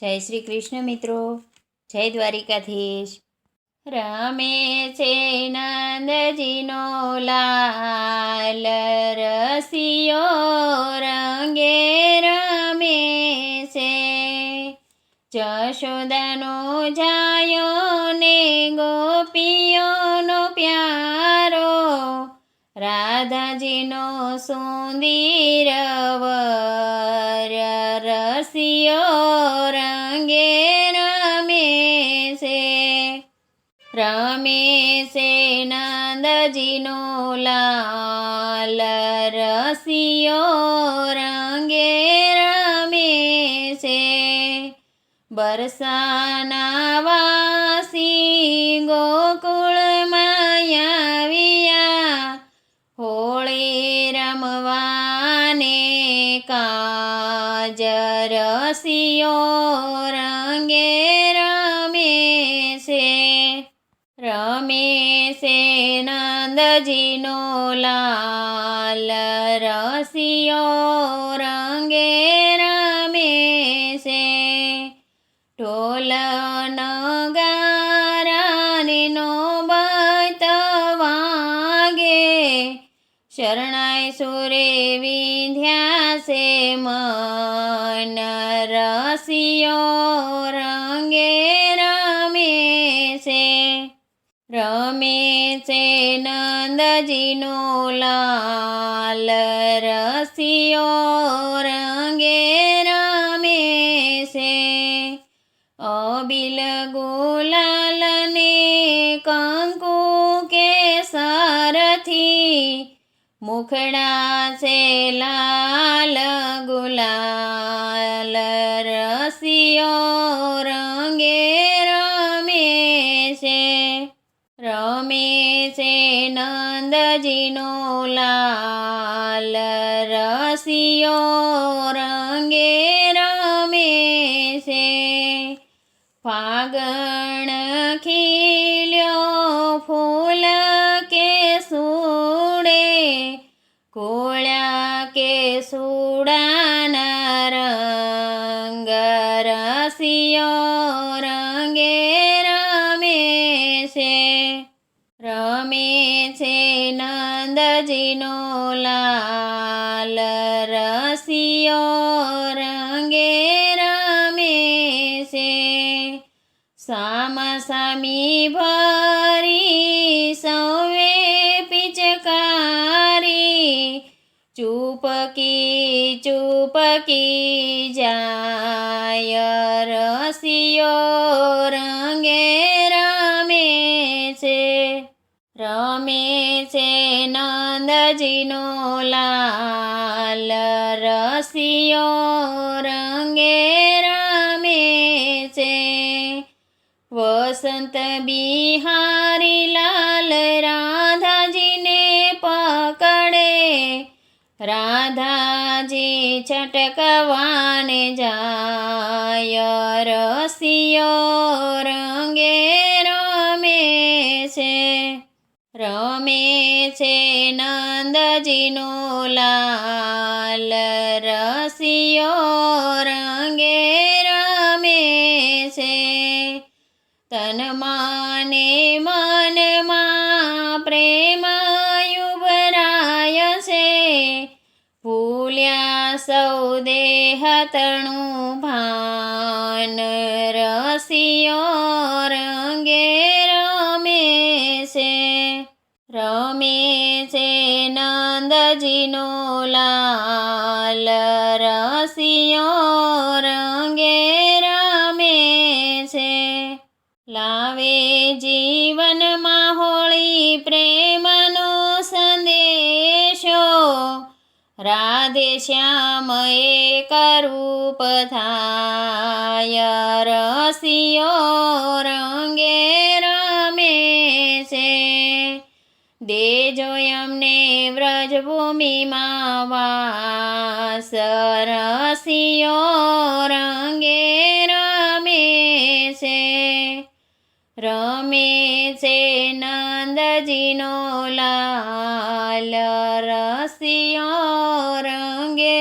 જય શ્રી કૃષ્ણ મિત્રો. જય દ્વારિકાધીશ. રમે છે નંદજીનો લાલ રસિયો રંગે રમે છે. જશોદાનો જાયો ને ગોપીઓનો પ્યારો. રાધાજીનો સુંદર રસિયો રમે છે નંદજીનો લાલ રસિયો રંગે રમેશે. બરસાના વાસી ગોકુળ આવ્યા હોળી રમવાને કાજ રસિયો રંગે રમે રમે છે નંદજીનો લાલ રસિયો રંગે રમે છે. ઢોલ નગારાને બત વાગે શરણાય સુરે વિંધ્યા છે મન રસિયો રંગે રમે છે. રમે છે નંદજીનો લાલ રસિયો રંગે રમે છે. અબિલ ગોલાલને કંકુ કેસરથી મુખડા છે લાલ ગુલાલ રસિયો નંદજીનો લાલ રસિયો રંગે રમે છે ફાગણ ખીલ્યો ફૂલ કે સુડે કોળ્યા કે સુડાના રંગ રસિયો રંગે નંદજીનો લાલ રસિયો રંગે રમે છે. સામા સામી ભરી સૌએ પિચકારી, ચૂપકી ચૂપકી જાય રસિયો રંગે રમે રમે છે નંદજીનો લાલ રસિયો રંગે રમે છે. વસંત બિહારી લાલ રાધાજીને પકડે. રાધાજી છટકવાને જાય, રસિયો રંગે રમે છે. રમે છે નંદજીનો લાલ રસિયો રંગે રમે છે. તન માને મનમાં પ્રેમ યુવરાય છે. ભૂલ્યા સૌ દેહતણું ભાન રસિયો નંદજીનો લાલ રસિયો રંગે રમે છે લાવે જીવનમાં હોળી પ્રેમનો સંદેશો રાધે શ્યામ એક રૂપ થાય રસિયો રંગે દેજો એમને વ્રજભૂમિમાં વાસ રસિયો રંગે રમે છે રમે છે નંદજીનો લાલ રસિયો રંગે